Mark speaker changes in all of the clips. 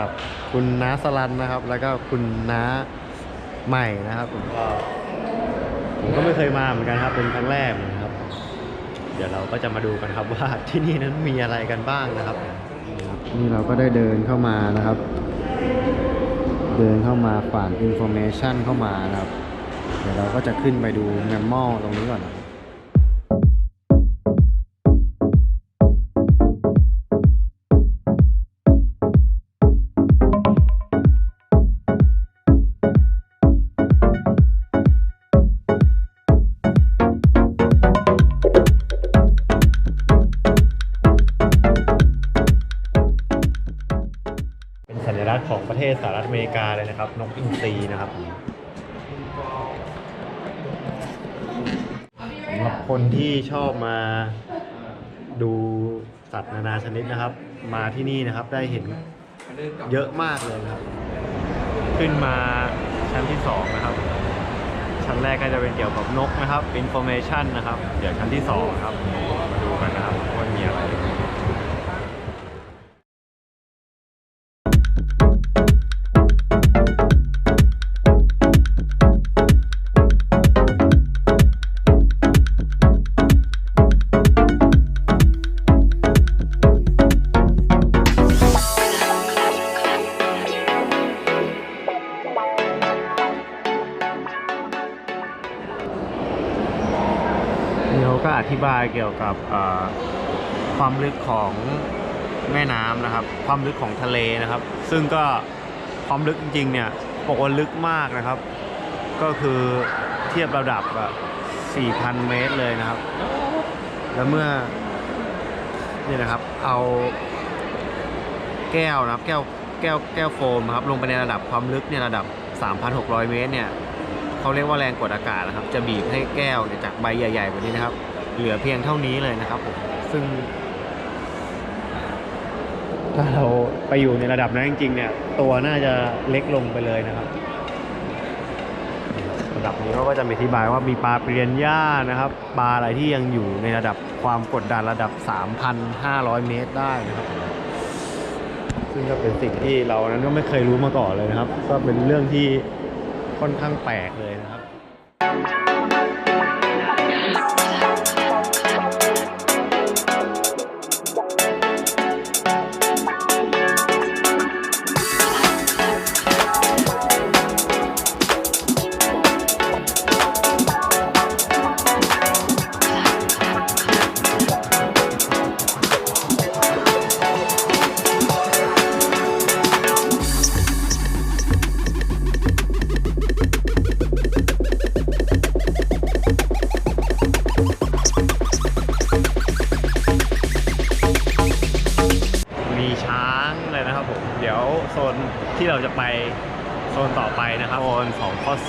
Speaker 1: กับคุณน้าสลันนะครับ แล้วก็คุณน้าใหม่นะครับ ผมก็ผมก็ไม่เคยมาเหมือนกันครับ เป็นครั้งแรกนะครับ เดี๋ยวเราก็จะมาดูกันครับว่าที่นี่นั้นมีอะไรกันบ้างนะครับ นี่เราก็ได้เดินเข้ามานะครับ เดินเข้ามาผ่านอินโฟเมชันเข้ามานะครับ เดี๋ยวเราก็จะขึ้นไปดูแมมมอลตรงนี้ก่อนนะครับเป็น อเมริกาเลยนะครับ นกอินทรีนะครับสำหรับคนที่ชอบมาดูสัตว์นานาชนิดนะครับ มาที่นี่นะครับได้เห็นเยอะมากเลยครับ ขึ้นมาชั้นที่สองนะครับ ชั้นแรกก็จะเป็นเกี่ยวกับนกนะครับ information นะครับ เดี๋ยวชั้นที่สองนะครับมาดูกันนะครับ ธิบายเกี่ยวกับความลึกของแม่น้ำนะครับ ความลึกของทะเลนะครับ ซึ่งก็ความลึกจริงๆเนี่ยบอกว่าลึกมากนะครับ ก็คือเทียบระดับอะ4,000 เมตรเลยนะครับ แล้วเมื่อนี่นะครับเอาแก้วนะครับแก้วแก้วแก้วโฟมครับลงไปในระดับความลึกเนี่ยระดับ 3,600 เมตรเนี่ยเขาเรียกว่าแรงกดอากาศนะครับ จะบีบให้แก้วเนี่ยจากใบใหญ่ๆแบบนี้นะครับ เหลือเพียงเท่านี้เลยนะครับผมซึ่ง ถ้าเราไปอยู่ในระดับนั้นจริงๆเนี่ย ตัวน่าจะเล็กลงไปเลยนะครับ ระดับนี้เขาก็จะมีอธิบายว่ามีปลาเปลี่ยนหญ้านะครับปลาอะไรที่ยังอยู่ในระดับความกดดันระดับ 3,500 เมตรได้นะครับซึ่งก็เป็นสิ่งที่เรานั้นก็ไม่เคยรู้มาก่อนเลยนะครับ ก็เป็นเรื่องที่ค่อนข้างแปลกเลยนะครับ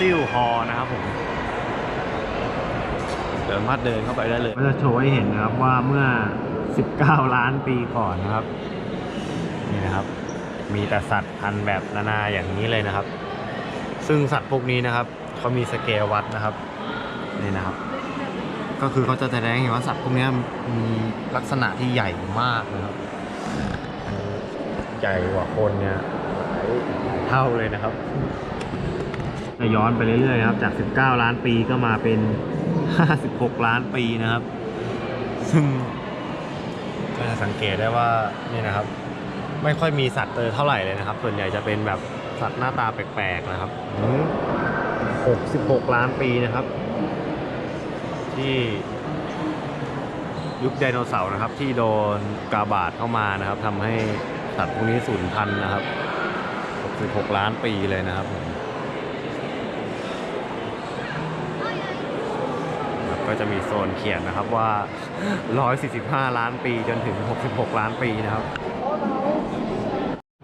Speaker 1: ซิลฮอนะครับผมเดี๋ยวมาเดินเข้าไปได้เลยก็จะโชว์ให้เห็นนะครับว่าเมื่อ 19 ล้านปีก่อนนะครับ นี่นะครับ มีแต่สัตว์พันธุ์แบบนานาอย่างนี้เลยนะครับ ซึ่งสัตว์พวกนี้นะครับเขามีสเกลวัดนะครับนี่นะครับ ก็คือเขาจะแสดงเห็นว่าสัตว์พวกนี้มีลักษณะที่ใหญ่มากนะครับใหญ่กว่าคนเนี่ยหลายเท่าเลยนะครับ จะย้อนไปเรื่อยๆครับ จาก 19 ล้านปีก็มาเป็น 56 ล้านปีนะครับ ซึ่งก็จะสังเกตได้ว่านี่นะครับ ไม่ค่อยมีสัตว์เตอเท่าไหร่เลยนะครับ ส่วนใหญ่จะเป็นแบบสัตว์หน้าตาแปลกๆนะครับ66 ล้านปีนะครับ ที่ยุคไดโนเสาร์นะครับ ที่โดนกาบาดเข้ามานะครับทำให้สัตว์พวกนี้สูญพันธุ์นะครับ 66 ล้านปีเลยนะครับผมแล้ว ก็จะมีโซนเขียนนะครับว่า 145 ล้านปีจนถึง 66 ล้านปีนะครับ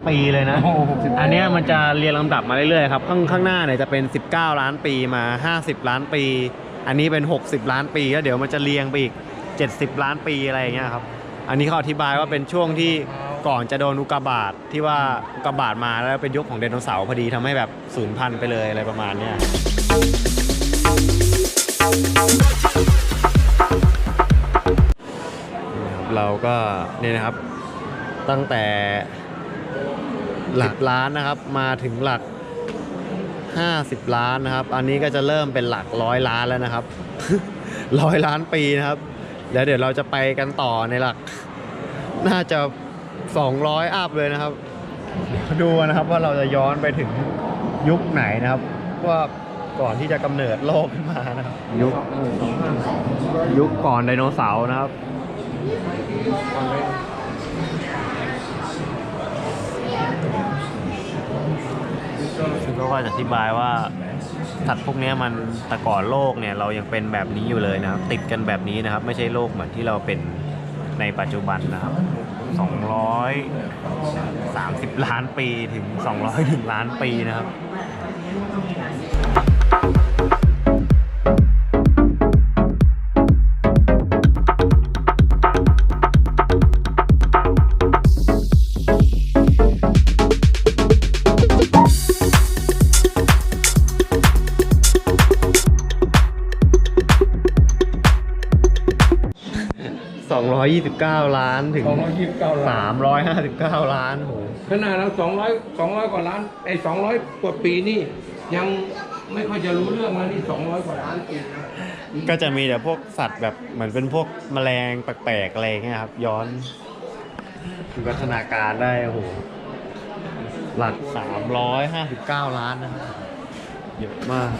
Speaker 1: ปีเลยนะ อันเนี้ยมันจะเรียงลำดับมาเรื่อยๆครับ ข้างข้างหน้าเนี่ยจะเป็น 19 ล้านปีมา 50 ล้านปี อันนี้เป็น 60 ล้านปีแล้วเดี๋ยวมันจะเรียงไปอีก 70 ล้านปีอะไรอย่างเงี้ยครับ อันนี้เขาอธิบายว่าเป็นช่วงที่ก่อนจะโดนอุกกาบาตที่ว่าอุกกาบาตมาแล้วเป็นยุคของไดโนเสาร์พอดีทำให้แบบสูญพันธุ์ไปเลยอะไรประมาณเนี้ยนี่นะครับ เราก็เนี่ยนะครับตั้งแต่หลักล้านนะครับ มาถึงหลัก 50 ล้านนะครับ อันนี้ก็จะเริ่มเป็นหลักร้อยล้านแล้วนะครับร้อยล้านปีนะครับ แล้วเดี๋ยวเราจะไปกันต่อในหลัก น่าจะ 200อัพเลยนะครับ ดูนะครับว่าเราจะย้อนไปถึงยุคไหนนะครับว่า ก่อนที่จะกำเนิดโลกขึ้นมานะครับยุคยุคก่อนไดโนเสาร์นะครับซึ่งเขาก็จะอธิบายว่าสัตว์พวกเนี้ยมันแต่ก่อนโลกเนี่ยเรายังเป็นแบบนี้อยู่เลยนะครับ ติดกันแบบนี้นะครับ ไม่ใช่โลกเหมือนที่เราเป็นในปัจจุบันนะครับ 230 ล้านปีถึง 201 ล้านปีนะครับ 229 ล้านถึง
Speaker 2: สองร้อยยี่สิบเก้าล้าน
Speaker 1: 359 ล้านโห
Speaker 2: ขนาดเราสองร้อยสองร้อยกว่าล้านไอ้สองร้อยกว่าปีนี่ยังไม่ค่อยจะรู้เรื่องแล้วนี่สองร้อยกว่าล้านปีนะ
Speaker 1: ก็จะมีแต่พวกสัตว์แบบเหมือนเป็นพวกแมลงแปลกๆอะไรอย่างเงี้ยครับ ย้อนวิวัฒนาการได้โอ้โหหลัก 359 ล้านนะครับเยอะมาก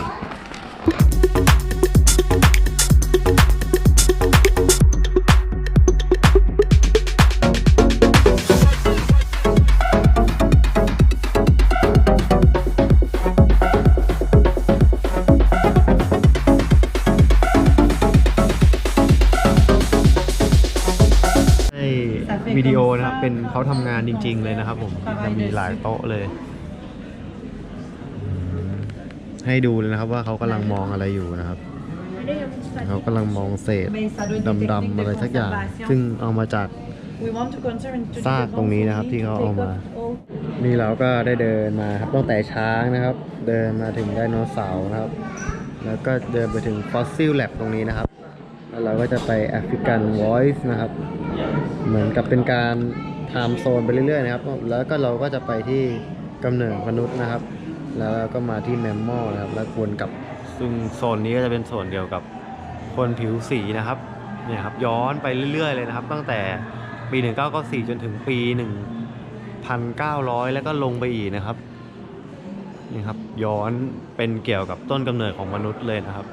Speaker 1: เป็นเขาทำงานจริง ๆ เลยนะครับผมจะมีหลายโต๊ะเลย ให้ดูเลยนะครับว่าเขากำลังมองอะไรอยู่นะครับเขากำลังมองเศษดำๆอะไรสักอย่าง ซึ่งเอามาจากซากตรงนี้นะครับที่เขาเอามา นี่เราก็ได้เดินมาครับตั้งแต่ช้างนะครับ เดินมาถึงไดโนเสาร์นะครับ แล้วก็เดินไปถึงฟอสซิลแลบตรงนี้นะครับ แล้วเราก็จะไปแอฟริกันวอยซ์นะครับ เหมือนกับเป็นการ ไทม์โซนไปเรื่อยๆนะครับ แล้วก็เราก็จะไปที่กำเนิดมนุษย์นะครับ แล้วเราก็มาที่แมมมอลนะครับ แล้ววนกับซึ่งโซนนี้ก็จะเป็นโซนเดียวกับคนผิวสีนะครับเนี่ยครับย้อนไปเรื่อยๆเลยนะครับ ตั้งแต่ปี 1994 จนถึงปี 1,900 แล้วก็ลงไปอีกนะครับนี่ครับย้อนเป็นเกี่ยวกับต้นกำเนิดของมนุษย์เลยนะครับ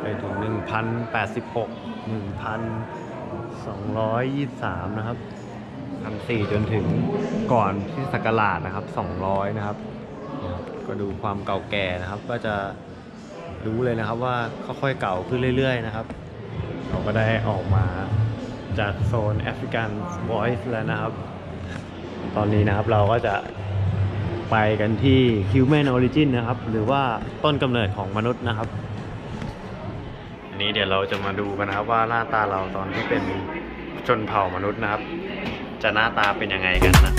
Speaker 1: ไปถึง 1,086 1,223 นะครับ 1,400จนถึงก่อนที่ศักราชนะครับ200นะครับนะครับ ก็ดูความเก่าแก่นะครับ ก็จะรู้เลยนะครับว่าค่อยๆเก่าขึ้นเรื่อย ๆ นะครับ เราก็ได้ออกมาจากโซนแอฟริกันวอยซ์แล้วนะครับ ตอนนี้นะครับเราก็จะไปกันที่ Human Origin นะครับ หรือว่าต้นกำเนิดของมนุษย์นะครับ อันนี้เดี๋ยวเราจะมาดูกันนะครับว่าหน้าตาเราตอนที่เป็นชนเผ่ามนุษย์นะครับ จะหน้าตาเป็นยังไงกันนะ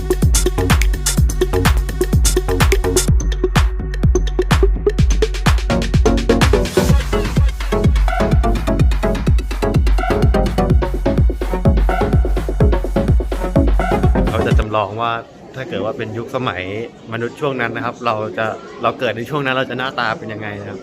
Speaker 1: เราจะจำลองว่าถ้าเกิดว่าเป็นยุคสมัยมนุษย์ช่วงนั้นนะครับ เราจะเราเกิดในช่วงนั้นเราจะหน้าตาเป็นยังไงนะครับ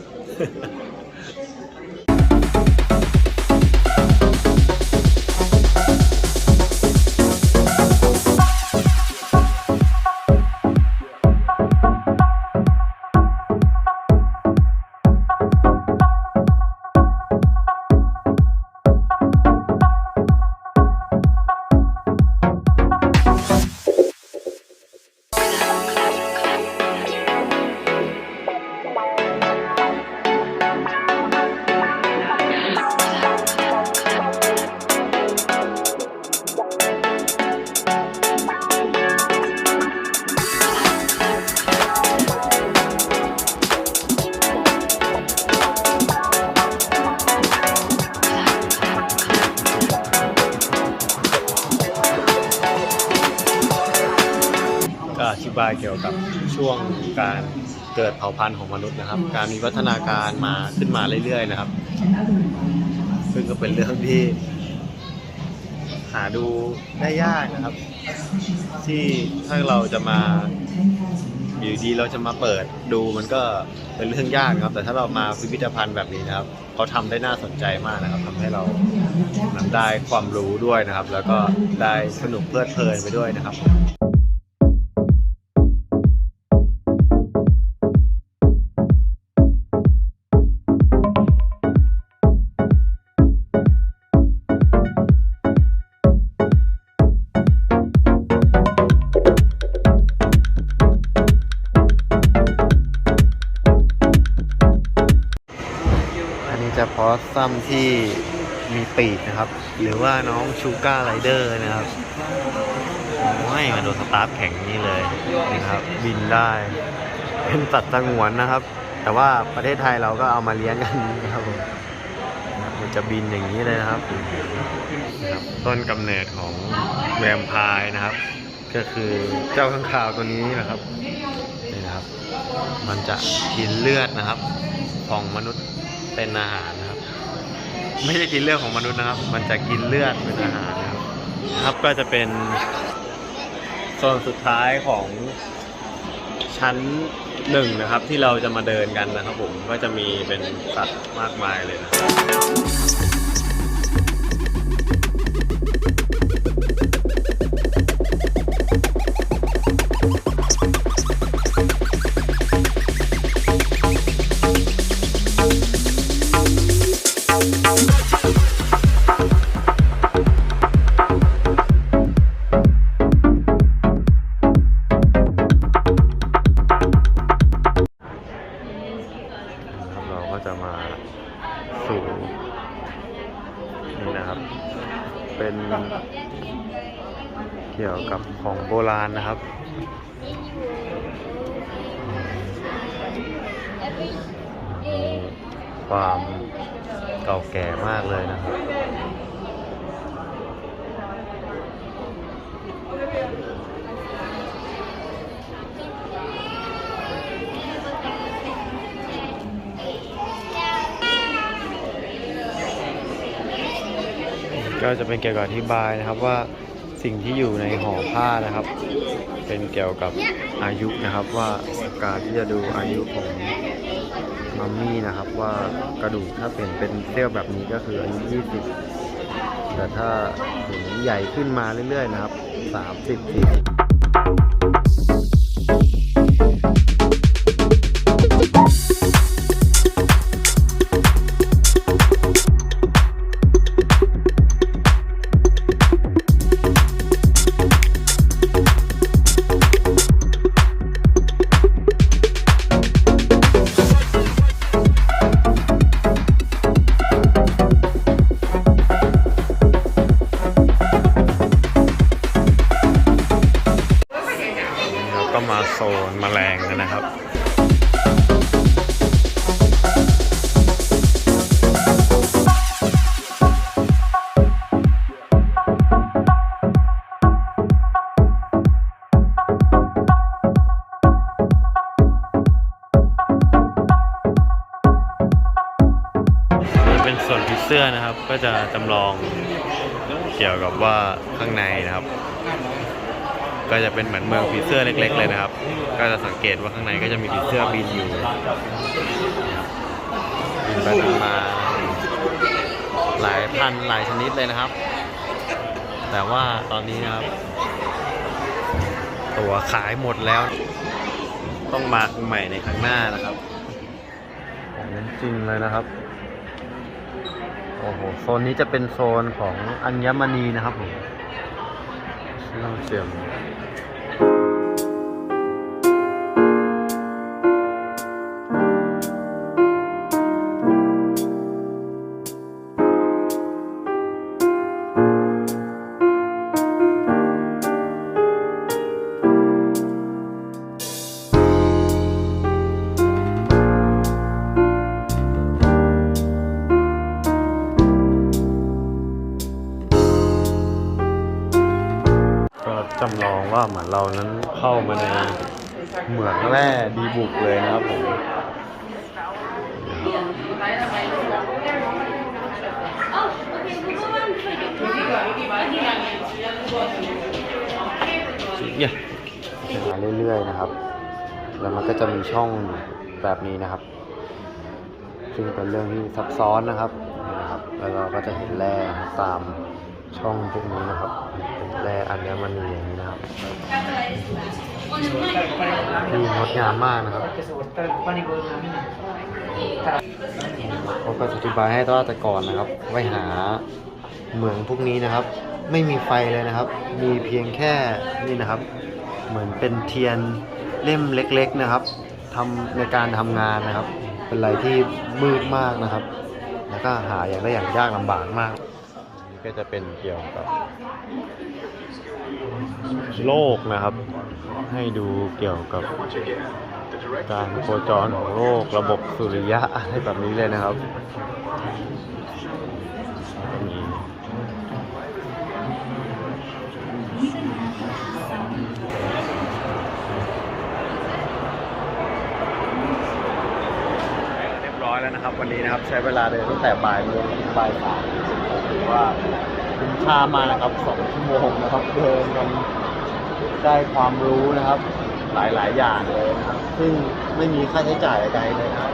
Speaker 1: นของมนุษย์นะครับ การมีวัฒนาการมาขึ้นมาเรื่อยๆนะครับ ซึ่งก็เป็นเรื่องที่ หาดูได้ยากนะครับ ที่ถ้าเราจะมาอยู่ดีเราจะมาเปิดดูมันก็เป็นเรื่องยากนะครับ แต่ถ้าเรามาพิพิธภัณฑ์แบบนี้นะครับเขาทำได้น่าสนใจมากนะครับทำให้เราได้ความรู้ด้วยนะครับ แล้วก็ได้สนุกเพลิดเพลินไปด้วยนะครับ อสซัมที่มีปีกนะครับ หรือว่าน้องชูการ์ไรเดอร์นะครับไม่มาโดนสตาร์ทแข็งนี้เลยนะครับบินได้เป็นสัตว์สงวนนะครับ แต่ว่าประเทศไทยเราก็เอามาเลี้ยงกันนะครับผมมันจะบินอย่างนี้เลยนะครับนะครับ ต้นกำเนิดของแวมไพร์นะครับ ก็คือเจ้าข้างคาวตัวนี้นะครับนี่นะครับ มันจะกินเลือดนะครับ ของมนุษย์เป็นอาหารนะครับ ไม่ใช่กินเลือดของมนุษย์นะครับ มันจะกินเลือดเป็นอาหารนะครับครับก็จะเป็นโซนสุดท้ายของชั้นหนึ่งนะครับที่เราจะมาเดินกันนะครับผมก็จะมีเป็นสัตว์มากมายเลยนะครับนะครับ มีความเก่าแก่มากเลยนะครับก็จะเป็นเกี่ยวกับอธิบายนะครับว่าสิ่งที่อยู่ในห่อผ้านะครับ เป็นเกี่ยวกับอายุนะครับว่าการที่จะดูอายุของ มัมมี่นะครับว่ากระดูกถ้าเป็นเป็นเซลล์แบบนี้ก็คืออายุ 20 แต่ถ้าถึงใหญ่ขึ้นมาเรื่อยๆนะครับ 30 40 ซนแมลงนะครับเป็นส่วนผีเสื้อนะครับ ก็จะจำลองเกี่ยวกับว่าข้างในนะครับ ก็จะเป็นเหมือนเมืองผีเสื้อเล็ก ๆ เลยนะครับ ก็จะสังเกตว่าข้างในก็จะมีผีเสื้อบินอยู่บินไปบินมา หลายพันหลายชนิดเลยนะครับ แต่ว่าตอนนี้นะครับ ตัวขายหมดแล้ว ต้องมาใหม่ในครั้งหน้านะครับของจริงเลยนะครับโอ้โห โซนนี้จะเป็นโซนของอัญมณีนะครับผมเล่าเสียม เรานั้นเข้ามาในเหมืองแร่ดีบุกเลยนะครับผมอย่ามาเรื่อยๆนะครับ แล้วมันก็จะมีช่องแบบนี้นะครับ ซึ่งเป็นเรื่องที่ซับซ้อนนะครับนะครับ แล้วเราก็จะเห็นแร่ตาม ช่องพวกนี้นะครับเป็นแร่อัญมณีอย่างนี้นะครับที่งดงามมากนะครับเขาก็อธิบายให้ว่าแต่ก่อนนะครับ ไว้หาเหมืองพวกนี้นะครับ ไม่มีไฟเลยนะครับ มีเพียงแค่นี่นะครับ เหมือนเป็นเทียนเล่มเล็ก ๆนะครับทำในการทำงานนะครับ เป็นอะไรที่มืดมากนะครับ แล้วก็หาอย่างได้อย่างยากลำบากมาก ก็จะเป็นเกี่ยวกับ โลกนะครับ ให้ดูเกี่ยวกับการโคจรของโลกระบบสุริยะอะไรแบบนี้เลยนะครับนี่เรียบร้อยแล้วนะครับ วันนี้นะครับใช้เวลาเดินตั้งแต่บ่ายโมงถึงบ่ายสามถือ ว่าคุ้มค่ามากนะครับสองชั่วโมงนะครับเดินกันได้ความรู้นะครับ หลาย ๆ อย่างเลยนะครับ ซึ่งไม่มีค่าใช้จ่ายใดๆเลยนะครับ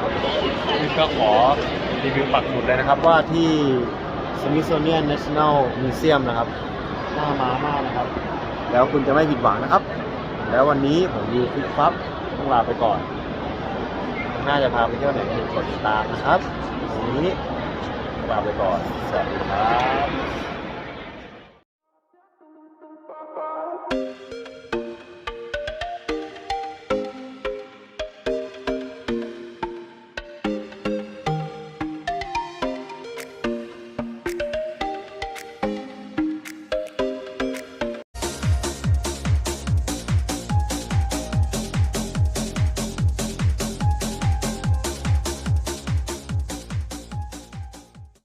Speaker 1: ซึ่ก็ขอรีวิวปักหมุดเลยนะครับว่าที่ Smithsonian National Museum นะครับน่ามามากนะครับ แล้วคุณจะไม่ผิดหวังนะครับ แล้ววันนี้ผมยูฟิกฟับต้องลาไปก่อน น่าจะพาไปเที่ยวไหนกดติดตามนะครับวันนี้ ลาไปก่อน สวัสดีครับ